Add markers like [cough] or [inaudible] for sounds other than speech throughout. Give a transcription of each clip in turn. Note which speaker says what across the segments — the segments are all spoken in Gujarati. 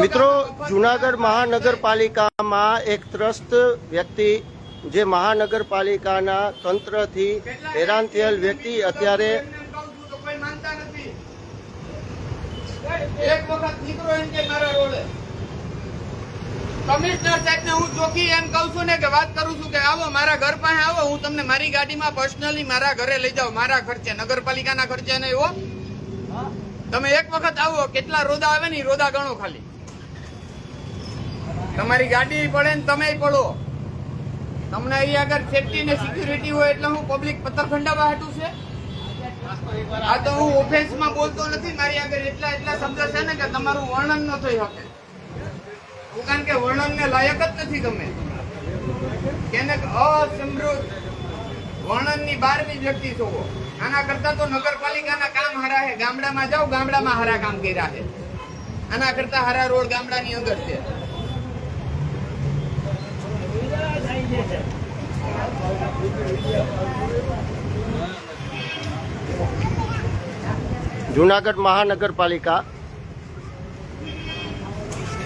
Speaker 1: મિત્રો જુનાગઢ મહાનગરપાલિકામાં એક ત્રસ્ત વ્યક્તિ જે મહાનગરપાલિકાના તંત્રથી હેરાન થયેલ વ્યક્તિ અત્યારે
Speaker 2: એક વખત નીકળો એમ કે મારા રોડે કમિશનર સાહેબને હું ચોખી એમ કહું છું ને કે વાત કરું છું કે આવો મારા ઘર પાસે આવો હું તમને મારી ગાડીમાં પર્સનલી મારા ઘરે લઈ જાઉં. મારા ખર્ચે નગરપાલિકાના ખર્ચે નહીં હો. તમે એક વખત આવો, કેટલા રોદા આવે ને રોદા ગણો ખાલી. તમારી ગાડી પડે ને તમે પડો. તમને અહીં આગળ સેફટી ને સિક્યુરિટી હોય એટલે હું પબ્લિક પથ્થર ખંડાવા હાટું છે. આ તો હું ઓફેન્સમાં બોલતો નથી, મારી આગળ એટલા એટલા શબ્દ છે ને કે તમારું વર્ણન ન થઈ શકે. કારણ કે વર્ણનને લાયક જ નથી તમે કેને અસમૃદ્ધ વર્ણનની બહારની વ્યક્તિ છો. આના કરતા તો નગરપાલિકાના કામ હારા છે. ગામડામાં જાઓ ગામડામાં હારા કામ કર્યા છે. આના કરતા હારા રોડ ગામડાની અંદર છે.
Speaker 1: જુનાગઢ મહાનગરપાલિકા.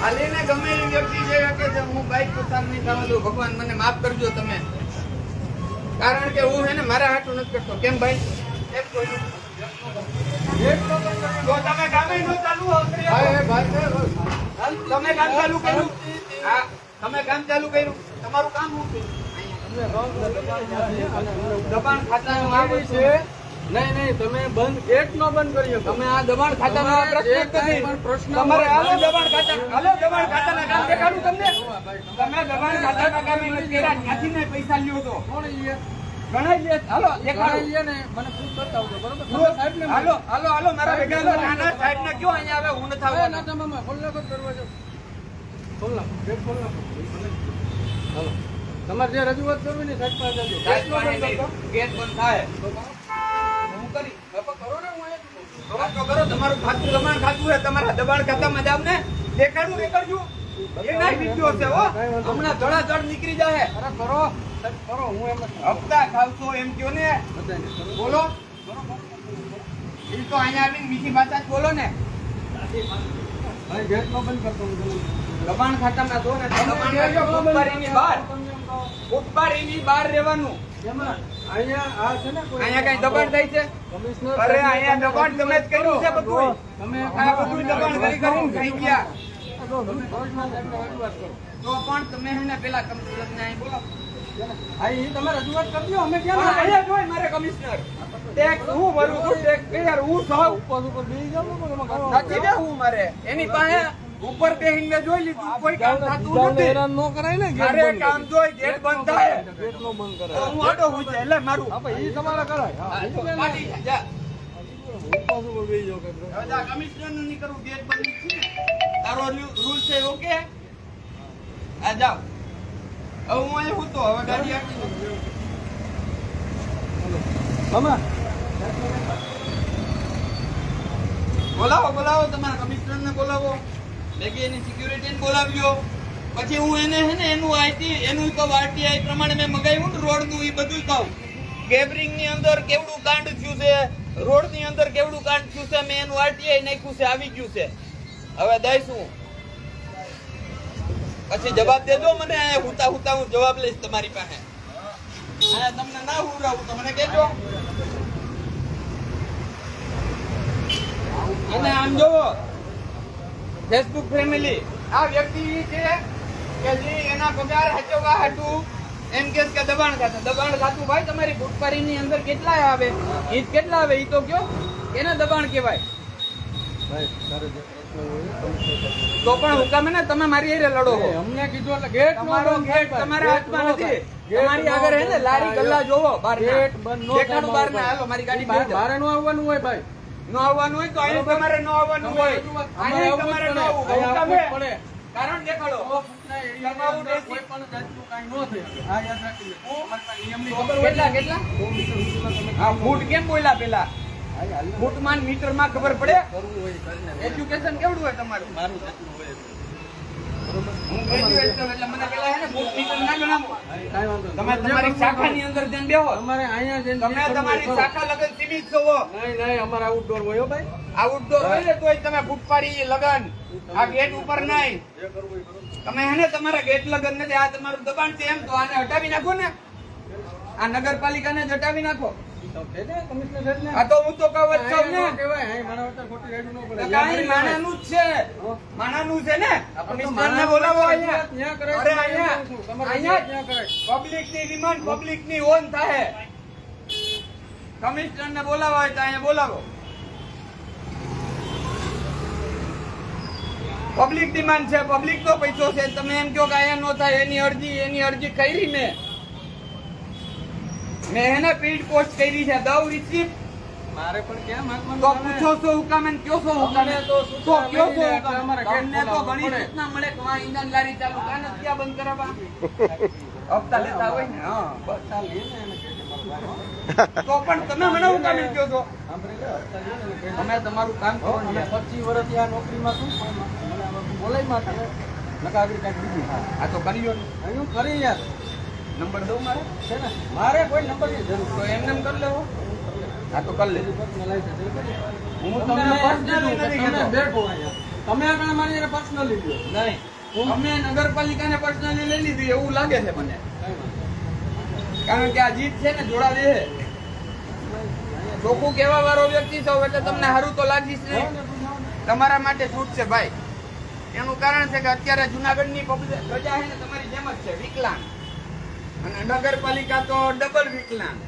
Speaker 2: હાલીને ગમે એવી વ્યક્તિ જે કે હું બાઇક પસાર નહીં થવા દઉં ભગવાન મને માફ કરજો તમે. કારણ કે હું હે ને મારા હાટું નથી કરતો. કેમ ભાઈ? તમે કામે ન ચાલુ તમે કામ ચાલુ કર્યું? હા. તમે કામ ચાલુ કર્યું? તમારું કામ શું છે? દબાણ ખાતાનું આ છે
Speaker 3: નહીં નહીં તમે બંધ ગેટ નો બંધ કરી શકો
Speaker 2: તમે આ દબાણ ખાતાનો આ પ્રશ્ન જ નથી.
Speaker 3: પ્રશ્ન
Speaker 2: તમારે હાલો દબાણ ખાતા હાલો દબાણ ખાતાના કામ દેખાડું તમને તમે દબાણ ખાતાના કામ નથી કર્યા ક્યાંથી ને પૈસા લ્યો તો
Speaker 3: કોણ ઈએ?
Speaker 2: ગણાઈ લે હાલો દેખાડું
Speaker 3: ઈએ ને મને proof બતાવજો, બરોબર? તમે સાહેબને મળો.
Speaker 2: હાલો હાલો હાલો મારા ભેગા હાલો. નાના સાહેબ ને કયો અહીંયા આવે હું નથી
Speaker 3: હા, ના, તમે મામા, ખોલ નાખો દરવાજો. ફોન નાખો, ગેટ ફોન નાખો. હાલો. તમારે જે રજૂઆત કરવી ને સાહેબ પાસે જજો. ગેટ બંધ કરતો.
Speaker 2: થાય કરી.
Speaker 3: બાપા, કરો ને, હું અહીંયા જ છું.
Speaker 2: કરો તો કરો. તમારું ખાતું દબાણ ખાતું છે તમારા દબાણ ખાતામાં જાવ ને. દેખાડું દેખાડજો. એ નાઈ વીડિયો છે હો. હમણાં ધડાધડ નીકળી જાય
Speaker 3: અરે કરો. કરો. હું એમ
Speaker 2: હપ્તા ખાવશો એમ કયો ને. બોલો. એ તો અહીંયા આવીને મીઠી ભાષા જ બોલો ને.
Speaker 3: ગેટ નો બંધ કરતો હું
Speaker 2: દબાણ ખાતામાં જો ને દબાણ ખાતું ફૂટપારીની બહાર. ફૂટપારીની બહાર રહેવાનું.
Speaker 3: એમાં અહીંયા આ છે ને કોઈ-
Speaker 2: અહીંયા કઈ દબાણ થાય છે? અરે અહીંયા દબાણ તમે જ કર્યું છે બધું
Speaker 3: તમે
Speaker 2: આ બધું દબાણ કરી કરીને ખાઈ ગયા.
Speaker 3: જો, તમે કમિશનર સાહેબને રજૂઆત કરો.
Speaker 2: તો પણ તમે હે ને પેલા અહીં બોલો
Speaker 3: તમે રજૂઆત કરજો અમે ક્યાં
Speaker 2: જોઈ મારે કમિશનર. ટેક્સ હું ભરું છું? ટેક્સ ક્લિયર હું સૌ
Speaker 3: ઉપર બેસી.
Speaker 2: નથી મારે. એની પાસે ઉપર બેહીને જોઈ લીધું કોઈ કામ થતું નથી.
Speaker 3: હેરાન ન કરાય ને ઘરે
Speaker 2: કામ જોઈ ગેટ બંધ થાય.
Speaker 3: ગેટ નો બંધ કરાય
Speaker 2: હું આડો હું એટલે મારું.
Speaker 3: હા ભાઈ ઈ તમારા કરાય.
Speaker 2: પાડી જા, જા, કમિશનરનું નહીં ગેટ બંધ છે તારો રૂલ છે ઓકે આ જાઓ. હવે હું અહીં હું તો હવે ગાડી આપી.
Speaker 3: મામા.
Speaker 2: બોલાવો બોલાવો તમારા કમિશનરને બોલાવો. બેગી એની સિક્યુરિટીને બોલાવ્યો. પછી હું એને હે ને, એનું આઈટી એનું કહું આરટીઆઈ પ્રમાણે મેં મગાવ્યું ને રોડનું એ બધું કહું. ગેબરિંગની અંદર કેવડું કાંડ થયું છે? રોડની અંદર કેવડું કાંડ થયું છે? મેં એનું આરટીઆઈ નાખ્યું છે, આવી ગયું છે. હવે દઈશું પછી જવાબ દેજો મને, હુતા હુતા હું જવાબ લઈશ તમારી પાસે. અહીંયા તમને ના હુરાવું, તો મને કહેજો. અને આમ જોવો. Facebook family. આ વ્યક્તિ છે કે જે એના પગાર હચોગા હતું એમ કે કે દબાણ ખાતું. દબાણ ખાતું ભાઈ તમારી ફૂટપારી ની અંદર કેટલા આવે? ઈ કેટલા આવે? ઈ તો કયો એને દબાણ કહેવાય. તો પણ હુકામે ને તમે મારી હારે લડો
Speaker 3: અમને કીધું એટલે ગેટ મારો
Speaker 2: તમારો ગેટ. તમારા હાથમાં નથી. તમારી આગળ હે ને લારી ગલ્લા જોવો બાર
Speaker 3: ગેટ બંધ નો
Speaker 2: દેખાડું બહાર ના. હાલો મારી ગાડી
Speaker 3: બહાર બહાર નો આવવાનું હોય ભાઈ.
Speaker 2: ન આવવાનું હોય તો અહીં તમારે ન આવવાનું હોય. અહીં તમારે ન આવવું. હોય.
Speaker 3: અહીંયા
Speaker 2: હુકામે?
Speaker 3: આવવું જ પડે.
Speaker 2: કારણ દેખાડો. તમારું
Speaker 3: કોઈ પણ જાતનું કાંઈ ન થઈ આ યાદ રાખી લેજો. અમારી પાસે નિયમની ખબર
Speaker 2: કેટલા કેટલા? ફૂટ કેમ બોલ્યા પેલા? પડે. એજ્યુકેશન કેવડું હોય તમારું?
Speaker 3: મારું હોય
Speaker 2: હું ગ્રેજ્યુએટ છું એટલે મને પેલા હે ને બુક નીકળ ના ગણાવો
Speaker 3: કાંઈ વાંધો નહીં.
Speaker 2: તમે તમારી શાખાની અંદર જઈને બેહો.
Speaker 3: અમારે અહીંયા જઈને
Speaker 2: તમે તમારી શાખા લગન સીમિત છો
Speaker 3: નહીં નહીં અમારે આઉટડોર હોય ભાઈ.
Speaker 2: આઉટડોર હોય ને તોય તમે ફૂટપાડી લગન. આ ગેટ ઉપર નહીં. તમે હે ને તમારા ગેટ લગન નથી આ તમારું દબાણ છે એમ તો આને હટાવી નાખો ને. આ નગરપાલિકાને જ હટાવી નાખો.
Speaker 3: તો કહે દે કમિશનર
Speaker 2: આ તો હું તો કહું છું ને. કાંઈ માણાનું જ છે. માણાનું છે
Speaker 3: તો
Speaker 2: બોલાવો અહીંયા. અરે અહીંયા
Speaker 3: અહીંયા
Speaker 2: ડિમાન્ડ ઓન થાય. તો અહીંયા બોલાવો. પબ્લિક ડિમાન્ડ છે પબ્લિક નો પૈસો છે. તમે એમ કહો કે અહીંયા નો થાય એની અરજી એની અરજી કરી મેં. મેં એને પીડ પોસ્ટ કરી છે દઉં રિસીપ્ટ
Speaker 3: મારે પણ ક્યાં માંગવાનું
Speaker 2: તો પૂછો છો હુકમ એને કયો છો હુકમ?
Speaker 3: તો
Speaker 2: તો કયો છો? હુકામ? તો ઘણી સૂચના મળે કે વા ઈંધણ લારી ચાલુ કાન ક્યાં બંધ કરાવવા? [laughs] હપ્તા લેતા હોય ને હા. બસ
Speaker 3: ચાલ લે ને
Speaker 2: તો પણ તમે મને હું કામ કહો છો. અમે તમારું કામ કરો
Speaker 3: ને પચીસ વર્ષથી આ નોકરીમાં શું મને બોલાયમાં નકા આગળ કાંઈક બીજું.
Speaker 2: આ તો કર્યો ને.
Speaker 3: કરી યાર.
Speaker 2: નંબર દઉં મારે?
Speaker 3: છે ને? મારે કોઈ નંબરની જરૂર.
Speaker 2: તો એમને કરી લેવો. હા તો કરી લેજો. હું
Speaker 3: તમને
Speaker 2: પર્સનલી નથી
Speaker 3: બેઠો તમે આગળ મારી જરા પર્સનલી લ્યો.
Speaker 2: નહીં. અમે નગરપાલિકાને પર્સનલી લઈ લીધી એવું લાગે છે મને. કારણ કે આ જીત છે ને જોડા દે ચોખ્ખું કહેવા વાળો વ્યક્તિ છો એટલે તમને સારું તો લાગીશ
Speaker 3: નહીં.
Speaker 2: તમારા માટે છૂટ છે ભાઈ. એનું કારણ છે કે અત્યારે જુનાગઢની પ્રજા છે ને તમારી જેમ જ છે વિકલાંગ. અને નગરપાલિકા તો ડબલ વિકલાંગ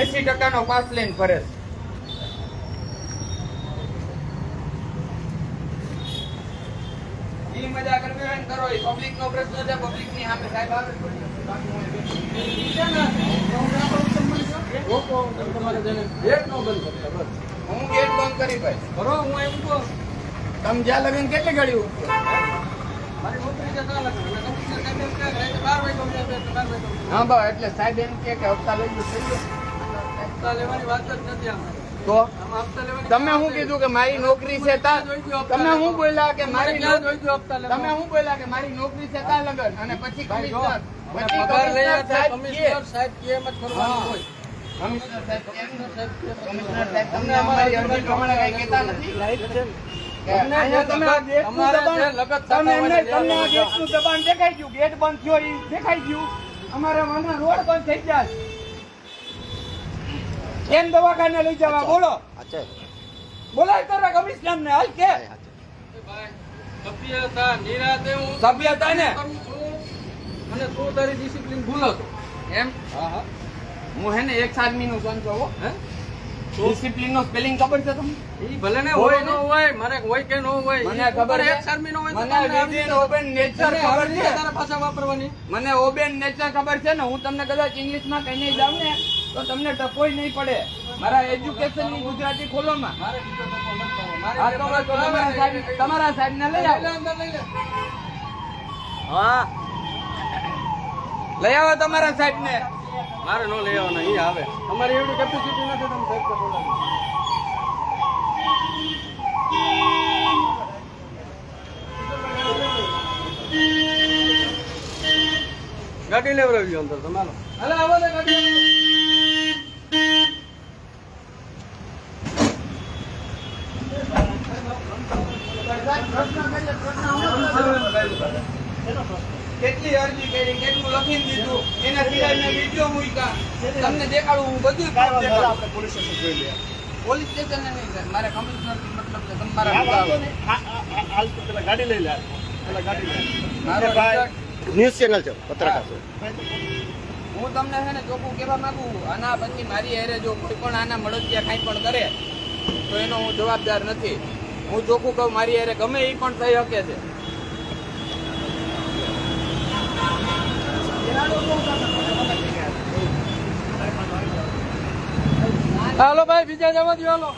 Speaker 2: એસી ટકાનો પાસ લઈને ફરે છે મજા કરવી હોય ને કરો એ પબ્લિક નો પ્રશ્ન છે પબ્લિકની સામે સાહેબ આવે છે. બાકી હું
Speaker 3: ગેટ ન બંધ કરતા, બસ.
Speaker 2: હું ગેટ બંધ કરી ભાઈ
Speaker 3: કરો, હું એમ કહું.
Speaker 2: તમે જ્યાં લગન કેટલી ઘડી?
Speaker 3: મારી નોકરી
Speaker 2: હા બા એટલે સાહેબ એમ કે હપ્તા લઈ ગયું થઈ ગયો.
Speaker 3: હપ્તા લેવાની વાત જ નથી આમાં.
Speaker 2: તો
Speaker 3: આમાં હપ્તા લેવાની
Speaker 2: તમે શું કીધું કે મારી નોકરી છે તમે શું બોલ્યા કે મારી? તમે શું બોલ્યા કે મારી નોકરી છે તા લગન અને પછી કમિશનર પછી કમિશનર સાહેબ
Speaker 3: એમ જ કરવાનું હોય.
Speaker 2: કમિશનર સાહેબ
Speaker 3: કમિશનર. સાહેબ
Speaker 2: તમને અમારી અરજી પ્રમાણે કઈ કહેતા નથી દબાણ-
Speaker 3: જે લગત થતા
Speaker 2: તમે
Speaker 3: હોય
Speaker 2: એમને-
Speaker 3: ને
Speaker 2: તમને આ
Speaker 3: જે
Speaker 2: ગેટનું દબાણ દેખાઈ ગયું. ગેટ બંધ થયો ઈ દેખાઈ ગયું. અમારા વાના રોડ બંધ થઈ જાય કેમ દવાખાને લઈ જવા? બોલો. બોલાય તારા કમિશનર ને હાલ કે.
Speaker 3: સભ્યતા, નિરાતે હું
Speaker 2: સભ્યતા ને
Speaker 3: અને તું તારી ડિસિપ્લિન ભૂલો
Speaker 2: એમ?
Speaker 3: હા હા.
Speaker 2: હું હે ને એક આદમી નું સંતો
Speaker 3: હે?
Speaker 2: ડિસિપ્લિન નો સ્પેલિંગ ખબર છે તમને?
Speaker 3: ભલે ને હોય
Speaker 2: ન
Speaker 3: હોય મારે હોય કે ન હોય
Speaker 2: મને ખબર
Speaker 3: એક શર્મી નો હોય
Speaker 2: મને વિધિન ઓબેન
Speaker 3: તને
Speaker 2: ખબર છે.
Speaker 3: તારા ભાષા વાપરવાની.
Speaker 2: મને ઓબેન નેચર ખબર છે ને હું તમને કદાચ ઇંગ્લિશમાં કહીને જાઉં ને તો તમને ટપોય નહીં પડે. મારા એજ્યુકેશનની ગુજરાતી ખોલો માં
Speaker 3: મારે બીજો ટકો મત કરો. મારે
Speaker 2: આ
Speaker 3: જે
Speaker 2: તો
Speaker 3: ફરજ
Speaker 2: તમારા સાહેબ ને લઈ આવો.
Speaker 1: હા.
Speaker 2: લઈ આવો તમારા સાહેબ ને
Speaker 3: મારે નો લઈ આવવાના એ આવે. અમારી એવડી કેપેસિટી નથી, તમે સાહેબ બોલાવો. ગાડી લેવડાવી અંદર તમારો હાલો, આવો ને ગાડી
Speaker 2: કેટલી અરજી કરી કેટલું લખીને દીધું એના સિવાય મેં વીડિયો મૂક્યા તમને દેખાડું હું બધું proof દેખાડું. પોલીસ સ્ટેશન ને નહીં. મારે કમિશનર મતલબ કે તમારા
Speaker 4: ગાડી લઈ લે પેલા ગાડી લે.
Speaker 2: મારો
Speaker 1: ન્યૂઝ ચેનલ છે પત્રકાર છે.
Speaker 2: હું તમને છે ને ચોખ્ખું કહેવા માંગુ આના પછી મારી હારે જો કોઈ પણ આના મળતિયા કાંઈ પણ કરે તો એનો હું જવાબદાર નથી. હું ચોખ્ખું કહું મારી હારે ગમે એ પણ થઈ શકે છે.
Speaker 3: હાલો ભાઈ બીજા જવા દો હાલો.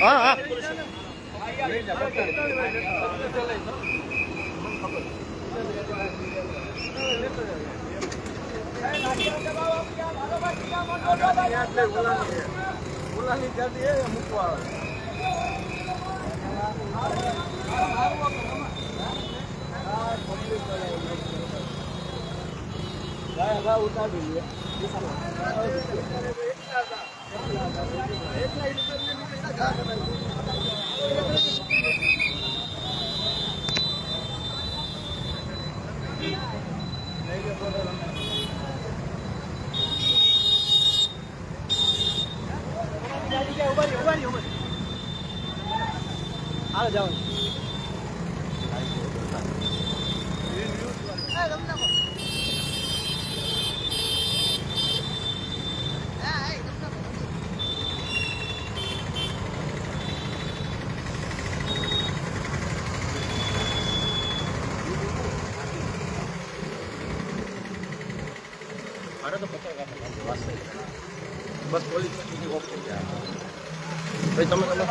Speaker 3: હા,
Speaker 1: હા
Speaker 3: ઓલાની. ઓલાની એ મૂકવા આવે
Speaker 4: બસ તમે તમે.